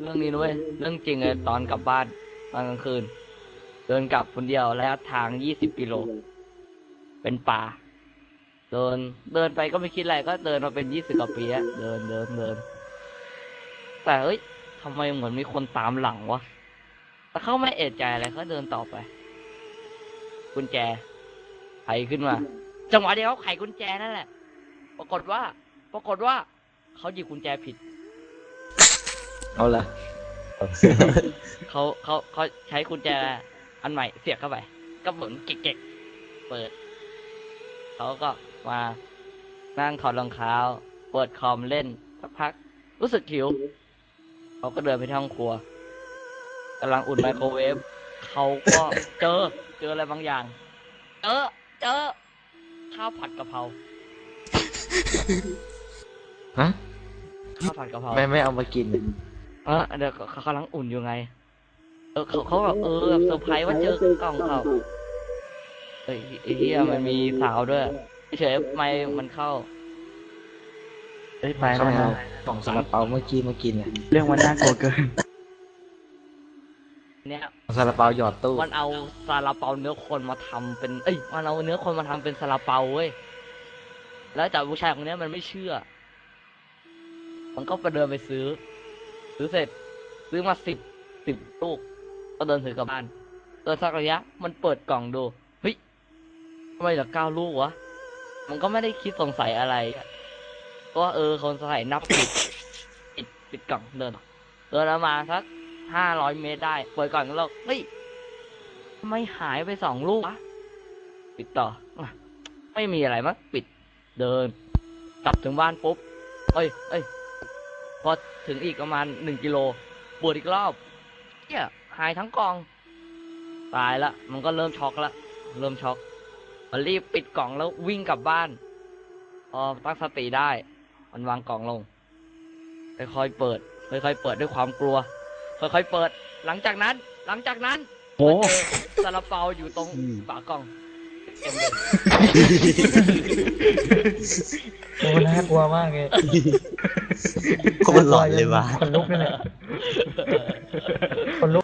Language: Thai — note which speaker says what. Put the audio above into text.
Speaker 1: เรื่องนี้นะเว้ยเรื่องจริงเลยตอนกลับบ้านตอนกลางคืน เดินกลับคนเดียวระยะทางยี่สิบกิโล เป็นป่า เดินเดินไปก็ไม่คิดอะไรก็เดินมาเป็นยี่สิบกว่าปีอะเดินเดินเดิน แต่เอ้ยทำไมเหมือนมีคนตามหลังวะ แต่เขาไม่เอะใจอะไรเขาเดินต่อไป กุญแจไขขึ้นมา จังหวะเดียวเขาไขกุญแจนั่นแหละ ปรากฏว่า ปรากฏว่า เขาหยิบกุญแจผิด
Speaker 2: เอาละ
Speaker 1: เขาเขาเขาใช้กุญแจอันใหม่เสียบเข้าไป ก็เหมือนเก๊กๆเปิด เขาก็มานั่งถอดรองเท้าเปิดคอมเล่นสักพัก รู้สึกหิว เขาก็เดินไปที่ห้องครัวกำลังอุ่นไมโครเวฟเขาก็เจอเจออะไรบางอย่าง เจอเจอข้าวผัดกะเพรา
Speaker 2: ฮะ
Speaker 1: ข้าวผัดกะเพรา
Speaker 2: ไม่ไม่เอามากิน
Speaker 1: เออเดี๋ยวเขากำลังอุ่นอยู่ไง เออเขาเขาแบบเออแบบเซอร์ไพรส์ว่าเจอกล่องเขาเอ้ยไอ้เหี้ยมันมีสาวด้วยเฉยๆไม่มันเข้า
Speaker 3: เอ้ยไป
Speaker 2: เขา
Speaker 3: นะ
Speaker 2: ไม่เอากล่องซาลาเปาเมื่อกี้มากินอะ
Speaker 3: เรื่องมันน่ากลัวเกิน
Speaker 1: เนี่ย
Speaker 2: ซาลาเปาหยอดตู้
Speaker 1: มันเอาซาลาเปาเนื้อคนมาทำเป็น เอ้ยมันเอาเนื้อคนมาทำเป็นซาลาเปาเว้ยแล้วแต่ผู้ชายคนเนี้ยมันไม่เชื่อ มันก็ไปเดินไปซื้อ ซื้อเสร็จ ซื้อมาสิบสิบลูก ก็เดินถือกลับบ้านเดินสักระยะ มันเปิดกล่องดูเฮ้ยทำไมเหลือเก้าลูกวะ มันก็ไม่ได้คิดสงสัยอะไร ก็ว่าเออคนใส่นับผิดปิดปิดกล่องเดินต่อเดินมาสักห้าร้อยเมตรได้ เปิดกล่องแล้วเฮ้ยทำไมหายไปสองลูกวะปิดต่อ ไม่มีอะไรมั้งปิดเดิน กลับถึงบ้านปุ๊บ เอ้ย เอ้ย พอถึงอีกประมาณหนึ่งกิโลปวดอีกรอบเนี่ยหายทั้งกอง ตายละ มันก็เริ่มช็อกละ เริ่มช็อกมันรีบปิดกล่องแล้ววิ่งกลับบ้านพอตั้งสติได้ มันวางกล่องลงค่อยๆเปิดค่อยๆเปิดด้วยความกลัวค่อยๆเปิด หลังจากนั้น หลังจากนั้น
Speaker 3: โอ้
Speaker 1: ก็เจอซาลาเปาอยู่ตรงฝากล่องเต็มเลย
Speaker 3: โหน่ากลัวมากเลย
Speaker 2: โคตรหลอนเลยว่ะ
Speaker 3: คนลุกเลยเนี่ยคนลุก